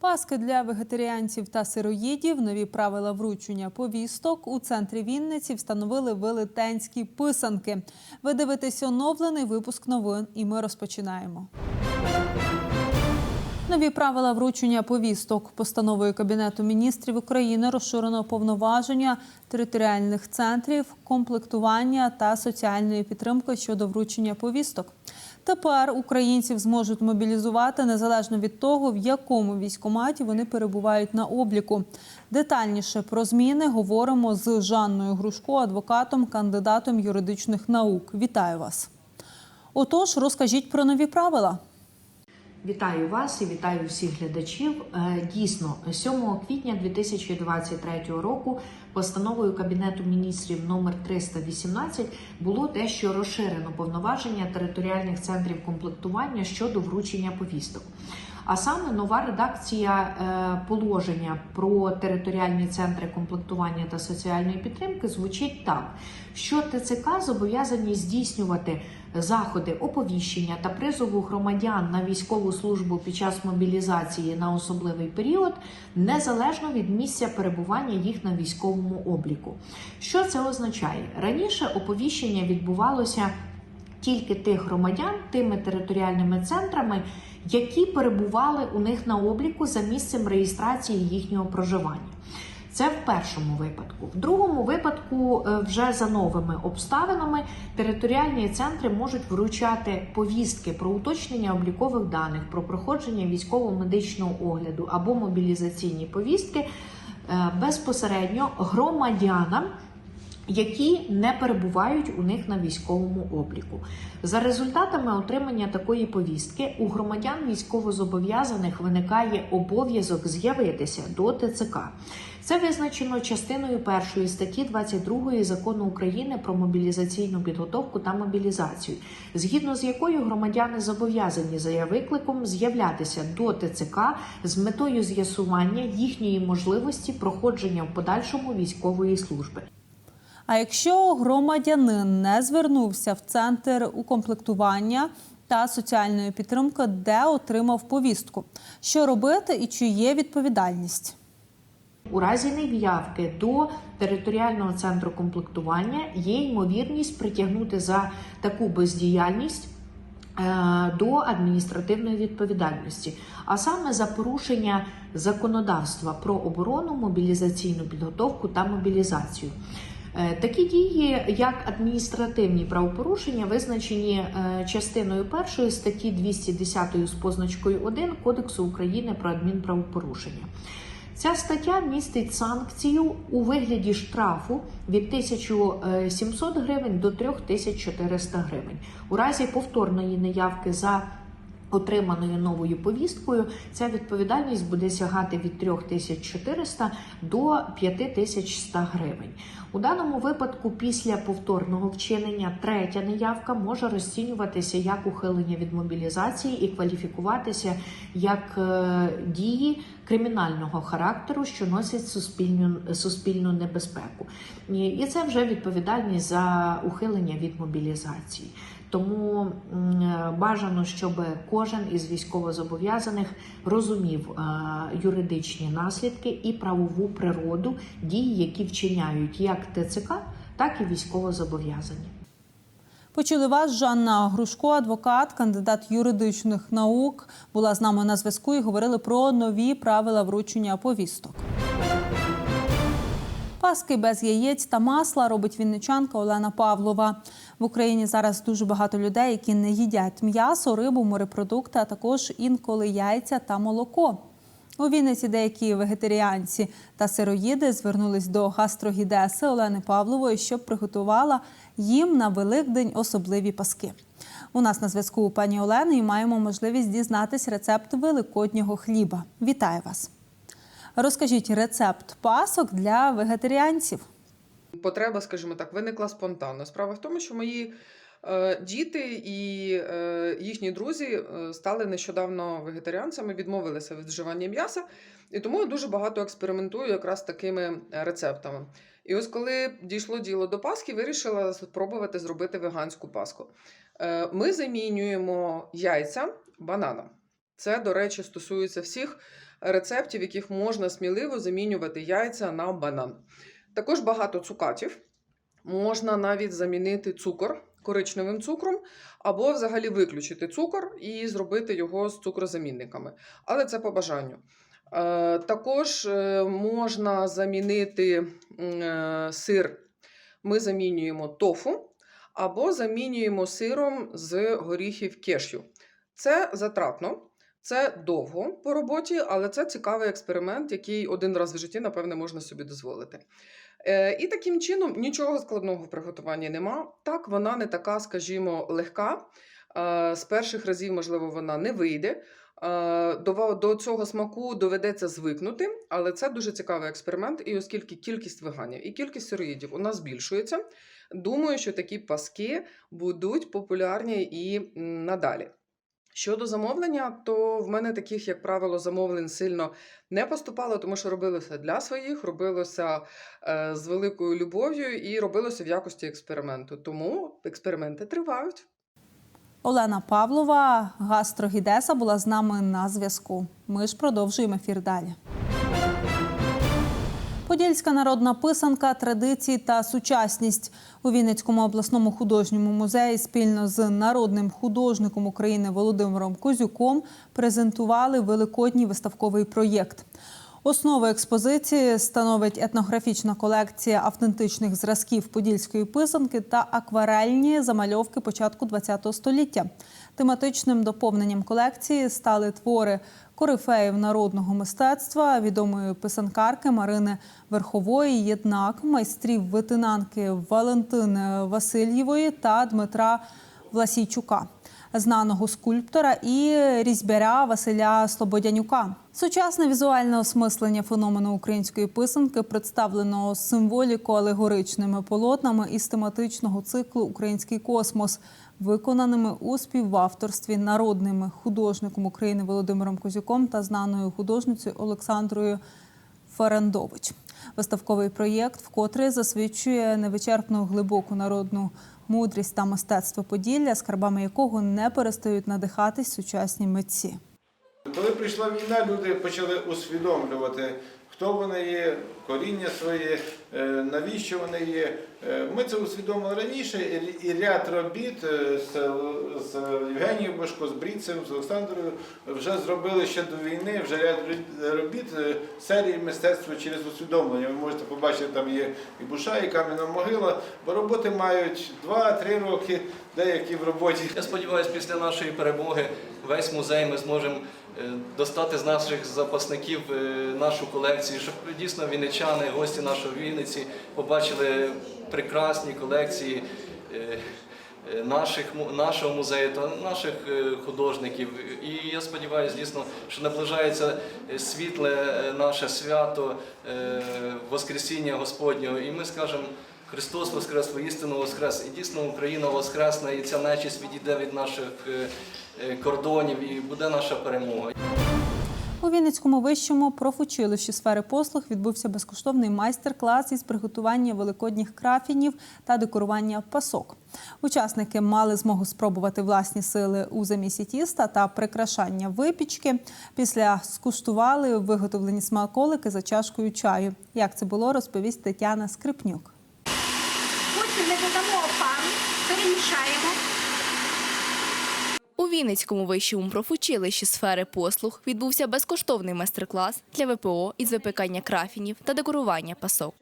Паски для вегетаріанців та сироїдів, нові правила вручення повісток у центрі Вінниці встановили велетенські писанки. Ви дивитесь оновлений випуск новин, і ми розпочинаємо. Нові правила вручення повісток постановою Кабінету міністрів України розширено повноваження територіальних центрів комплектування та соціальної підтримки щодо вручення повісток. Тепер українців зможуть мобілізувати незалежно від того, в якому військкоматі вони перебувають на обліку. Детальніше про зміни говоримо з Жанною Грушко, адвокатом, кандидатом юридичних наук. Вітаю вас. Отож, розкажіть про нові правила. Вітаю вас і вітаю всіх глядачів. Е, Дійсно, 7 квітня 2023 року постановою Кабінету міністрів номер 318 було те, що розширено повноваження територіальних центрів комплектування щодо вручення повісток. А саме нова редакція е, положення про територіальні центри комплектування та соціальної підтримки звучить так, що ТЦК зобов'язані здійснювати заходи оповіщення та призову громадян на військову службу під час мобілізації на особливий період, незалежно від місця перебування їх на військовому обліку. Що це означає? Раніше оповіщення відбувалося тільки тих громадян тими територіальними центрами, які перебували у них на обліку за місцем реєстрації їхнього проживання. Це в першому випадку. В другому випадку, е, вже за новими обставинами, територіальні центри можуть вручати повістки про уточнення облікових даних, про проходження військово-медичного огляду або мобілізаційні повістки е, безпосередньо громадянам які не перебувають у них на військовому обліку. За результатами отримання такої повістки у громадян військовозобов'язаних виникає обов'язок з'явитися до ТЦК. Це визначено частиною першої статті 22 закону України про мобілізаційну підготовку та мобілізацію, згідно з якою громадяни зобов'язані за викликом з'являтися до ТЦК з метою з'ясування їхньої можливості проходження в подальшому військової служби. А якщо громадянин не звернувся в центр укомплектування та соціальної підтримки, де отримав повістку, що робити і чи є відповідальність? У разі нев'явки до територіального центру комплектування є ймовірність притягнути за таку бездіяльність. е, До адміністративної відповідальності, а саме за порушення законодавства про оборону, мобілізаційну підготовку та мобілізацію. Е, Такі дії, як адміністративні правопорушення, визначені е, частиною першої статті 210 з позначкою 1 Кодексу України про адмінправопорушення. Ця стаття містить санкцію у вигляді штрафу від 1700 гривень до 3400 гривень. У разі повторної неявки за отриманою новою повісткою, ця відповідальність буде сягати від 3400 до 5100 гривень. У даному випадку, після повторного вчинення, третя неявка може розцінюватися як ухилення від мобілізації і кваліфікуватися як е, дії кримінального характеру, що носять суспільну, суспільну небезпеку. І і це вже відповідальність за ухилення від мобілізації. Тому бажано, щоб кожен із військовозобов'язаних розумів е, юридичні наслідки і правову природу дій, які вчиняють як ТЦК, так і військовозобов'язані. Почули вас Жанна Грушко, адвокат, кандидат юридичних наук, була з нами на зв'язку і говорили про нові правила вручення повісток. Паски без яєць та масла робить вінничанка Олена Павлова. В Україні зараз дуже багато людей, які не їдять м'ясо, рибу, морепродукти, а також інколи яйця та молоко. У Вінниці деякі вегетаріанці та сироїди звернулись до гастрогідеси Олени Павлової, щоб приготувала їм на Великдень особливі паски. У нас на зв'язку у пані Олени і маємо можливість дізнатись рецепт великоднього хліба. Вітаю вас! Розкажіть рецепт пасок для вегетаріанців. Потреба, скажімо так, виникла спонтанно. Справа в тому, що мої Е, Діти і е, їхні друзі е, стали нещодавно вегетаріанцями, відмовилися від вживання м'яса, і тому я дуже багато експериментую якраз такими рецептами. І ось коли дійшло діло до Пасхи, вирішила спробувати зробити веганську пасху. Е, Ми замінюємо яйця бананом. Це, до речі, стосується всіх рецептів, яких можна сміливо замінювати яйця на банан. Також багато цукатів. Можна навіть замінити цукор коричневим цукром, або взагалі виключити цукор і зробити його з цукрозамінниками. Але це по бажанню. Е, Також е, можна замінити е, сир. Ми замінюємо тофу або замінюємо сиром з горіхів кешю. Це затратно, це довго по роботі, але це цікавий експеримент, який один раз в житті, напевне, можна собі дозволити. Е, і таким чином нічого складного в приготуванні нема. Так, вона не така, скажімо, легка. Е, з перших разів, можливо, вона не вийде. Е, До, до цього смаку доведеться звикнути, але це дуже цікавий експеримент. І оскільки кількість веганів і кількість сироїдів у нас збільшується, думаю, що такі паски будуть популярні і надалі. Щодо замовлення, то в мене таких, як правило, замовлень сильно не поступало, тому що робилося для своїх, робилося е, з великою любов'ю і робилося в якості експерименту. Тому експерименти тривають. Олена Павлова, гастрогідеса, була з нами на зв'язку. Ми ж продовжуємо ефір далі. Подільська народна писанка, традиції та сучасність у Вінницькому обласному художньому музеї спільно з народним художником України Володимиром Козюком презентували великодній виставковий проєкт. Основу експозиції становить етнографічна колекція автентичних зразків подільської писанки та акварельні замальовки початку ХХ століття. Тематичним доповненням колекції стали твори корифеїв народного мистецтва, відомої писанкарки Марини Верхової, єднак, майстрів витинанки Валентини Васильєвої та Дмитра Власійчука знаного скульптора і різьбяря Василя Слободянюка. Сучасне візуальне осмислення феномену української писанки представлено символіко-алегоричними полотнами із тематичного циклу Український космос, виконаними у співавторстві народними художником України Володимиром Козюком та знаною художницею Олександрою Фарандович. Виставковий проєкт вкотре засвідчує невичерпну глибоку народну мудрість та мистецтво Поділля, скарбами якого не перестають надихатись сучасні митці. Коли прийшла війна, люди почали усвідомлювати, хто вони є, коріння своє, е, навіщо вони є. Е, Ми це усвідомили раніше, і- ряд робіт е, з, Євгенією Бошко, з Бріцем, з Олександрою вже зробили ще до війни, вже ряд робіт серії мистецтва через усвідомлення. Ви можете побачити, там є і буша, і кам'яна могила, бо роботи мають 2-3 роки, деякі в роботі Я сподіваюся, після нашої перемоги весь музей ми зможемо достати з наших запасників е, нашу колекцію, щоб дійсно вінничани, гості нашої Вінниці побачили прекрасні колекції е, е, наших, нашого музею та наших е, художників. І я сподіваюся, дійсно, що наближається е, світле е, наше свято е, Воскресіння Господнього, і ми скажемо. Христос Воскрес, воістину Воскрес. І дійсно Україна воскресне, і ця нечість відійде від наших е, е, кордонів, і буде наша перемога. У Вінницькому вищому профучилищі сфери послуг відбувся безкоштовний майстер-клас із приготування великодніх крафінів та декорування пасок. Учасники мали змогу спробувати власні сили у замісі тіста та прикрашання випічки. Після скуштували виготовлені смаколики за чашкою чаю. Як це було, розповість Тетяна Скрипнюк. Перемішаємо. У Вінницькому вищому профучилищі сфери послуг відбувся безкоштовний майстер-клас для ВПО із випікання крафінів та декорування пасок.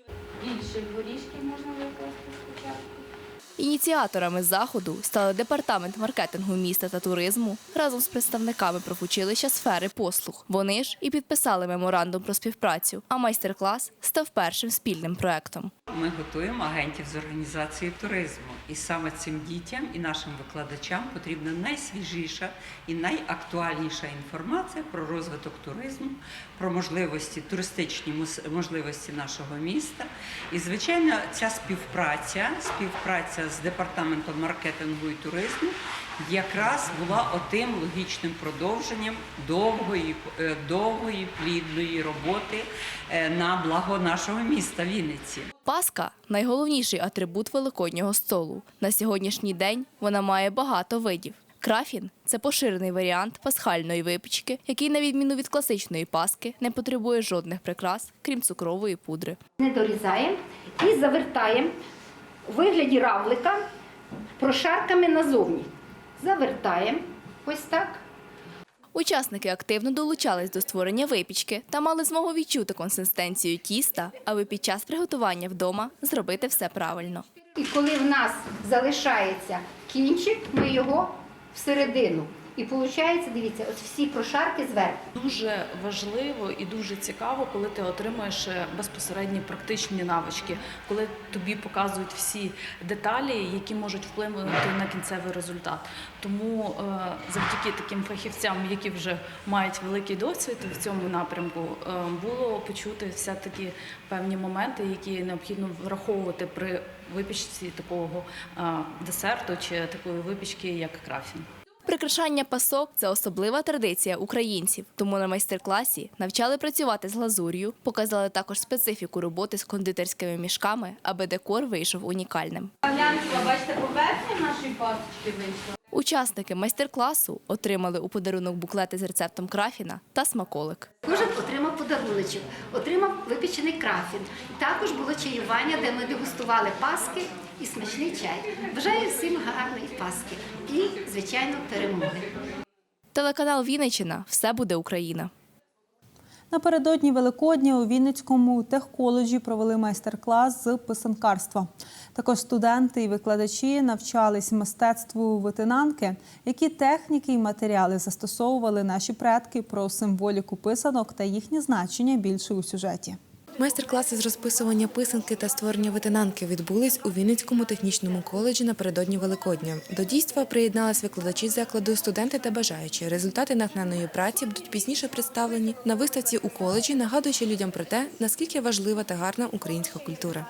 Більше горішки можна викласти спочатку. Ініціаторами заходу стали департамент маркетингу міста та туризму разом з представниками профучилища сфери послуг. Вони ж і підписали меморандум про співпрацю. А майстер-клас став першим спільним проектом. Ми готуємо агентів з організації туризму, і саме цим дітям і нашим викладачам потрібна найсвіжіша і найактуальніша інформація про розвиток туризму, про можливості туристичні можливості нашого міста. І звичайно, ця співпраця, співпраця з департаментом маркетингу і туризму якраз була отим логічним продовженням довгої, е, довгої плідної роботи е, на благо нашого міста Вінниці. Паска найголовніший атрибут великоднього столу. На сьогоднішній день вона має багато видів. Крафін це поширений варіант пасхальної випічки, який, на відміну від класичної паски, не потребує жодних прикрас, крім цукрової пудри. Не дорізаємо і завертаємо у вигляді равлика прошарками назовні. Завертаємо ось так. Учасники активно долучались до створення випічки та мали змогу відчути консистенцію тіста, аби під час приготування вдома зробити все правильно. І коли в нас залишається кінчик, ми його всередину. І виходить, дивіться, ось всі прошарки зверху. Дуже важливо і дуже цікаво, коли ти отримуєш е, безпосередні практичні навички, коли тобі показують всі деталі, які можуть вплинути на кінцевий результат. Тому е, завдяки таким фахівцям, які вже мають великий досвід в цьому напрямку, е, було почути все таки певні моменти, які необхідно враховувати при випічці такого десерту чи такої випічки, як крафін. Прикрашання пасок це особлива традиція українців. Тому на майстер-класі навчали працювати з глазур'ю, показали також специфіку роботи з кондитерськими мішками, аби декор вийшов унікальним. Глянцева, бачите, поверхня нашої пасочки вийшла. Учасники майстер-класу отримали у подарунок буклети з рецептом крафіна та смаколик. Кожен отримав подаруночок, отримав випічений крафін. Також було чаювання, де ми дегустували паски і смачний чай. Бажаю всім гарної паски і, звичайно, перемоги. Телеканал Вінниччина Все буде Україна. Напередодні Великодня у Вінницькому техколеджі провели майстер-клас з писанкарства. Також студенти і викладачі навчались мистецтву витинанки, які техніки і матеріали застосовували наші предки про символіку писанок та їхнє значення більше у сюжеті. Майстер-класи з розписування писанки та створення ветенанки відбулись у Вінницькому технічному коледжі напередодні Великодня. До дійства приєднались викладачі закладу, студенти та бажаючі. Результати нагнаної праці будуть пізніше представлені на виставці у коледжі, нагадуючи людям про те, наскільки важлива та гарна українська культура.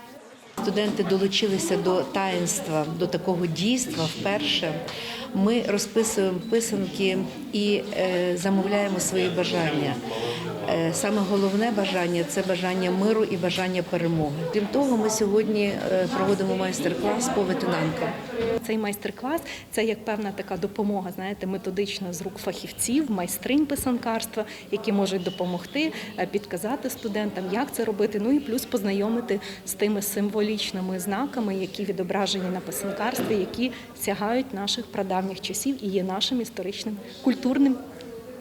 Студенти долучилися до таїнства, до такого дійства вперше. Ми розписуємо писанки і е, замовляємо свої бажання. Е, Саме головне бажання це бажання миру і бажання перемоги. Крім того, ми сьогодні е, проводимо майстер-клас по ветенанкам. Цей майстер-клас це як певна така допомога, знаєте, методична з рук фахівців, майстринь писанкарства, які можуть допомогти підказати студентам, як це робити. Ну і плюс познайомити з тими символічними знаками, які відображені на писанкарстві, які сягають наших прадавніх часів і є нашим історичним культурним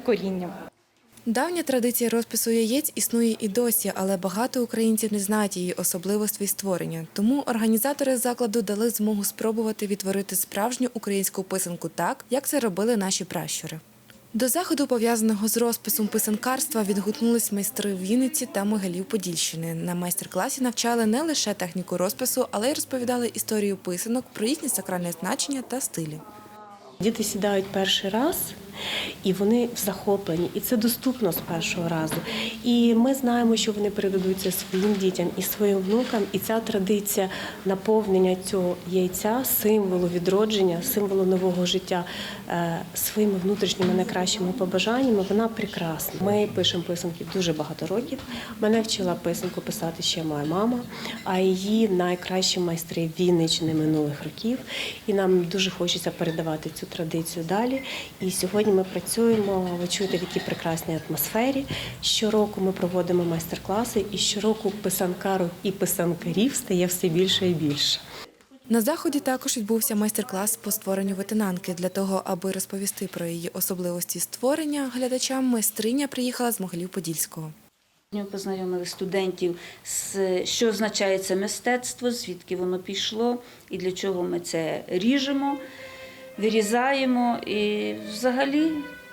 корінням. Давня традиція розпису яєць існує і досі, але багато українців не знають її особливостей створення. Тому організатори закладу дали змогу спробувати відтворити справжню українську писанку так, як це робили наші пращури. До заходу, пов'язаного з розписом писанкарства, відгукнулись майстри Вінниці та Могилів Подільщини. На майстер-класі навчали не лише техніку розпису, але й розповідали історію писанок про їхнє сакральне значення та стилі. Діти сідають перший раз, і вони в захопленні, і це доступно з першого разу. І ми знаємо, що вони передадуться своїм дітям і своїм внукам. І ця традиція наповнення цього яйця, символу відродження, символу нового життя е, своїми внутрішніми найкращими побажаннями, вона прекрасна. Ми пишемо писанки дуже багато років. Мене вчила писанку писати ще моя мама, а її найкращі майстри Вінниччини минулих років. І нам дуже хочеться передавати цю традицію далі. І сьогодні ми працюємо, ви чуєте, в якій прекрасній атмосфері. Щороку ми проводимо майстер-класи, і щороку писанкарів і писанкарів стає все більше і більше. На заході також відбувся майстер-клас по створенню ветенанки. Для того, аби розповісти про її особливості створення глядачам, майстриня приїхала з Могилів Подільського. Ми познайомили студентів що означає це мистецтво, звідки воно пішло і для чого ми це ріжемо, вирізаємо. І взагалі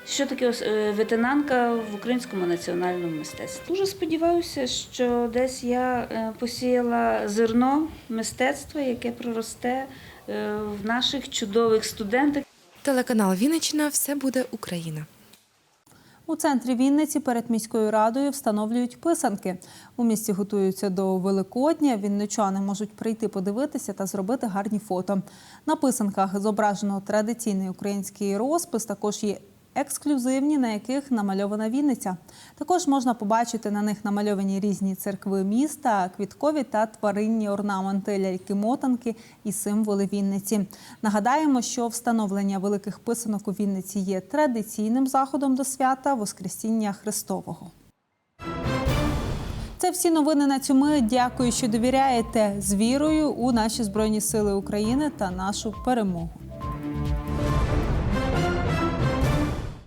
Що таке е, ветенанка в українському національному мистецтві? Дуже сподіваюся, що десь я е, посіяла зерно мистецтва, яке проросте е, в наших чудових студентах. Телеканал Вінниччина все буде Україна. У центрі Вінниці перед міською радою встановлюють писанки. У місті готуються до Великодня. Вінничани можуть прийти подивитися та зробити гарні фото. На писанках зображено традиційний український розпис. Також є ексклюзивні, на яких намальована Вінниця. Також можна побачити на них намальовані різні церкви міста, квіткові та тваринні орнаменти, ляльки-мотанки і символи Вінниці. Нагадаємо, що встановлення великих писанок у Вінниці є традиційним заходом до свята Воскресіння Христового. Це всі новини на цю мить. Дякую, що довіряєте з вірою у наші збройні сили України та нашу перемогу.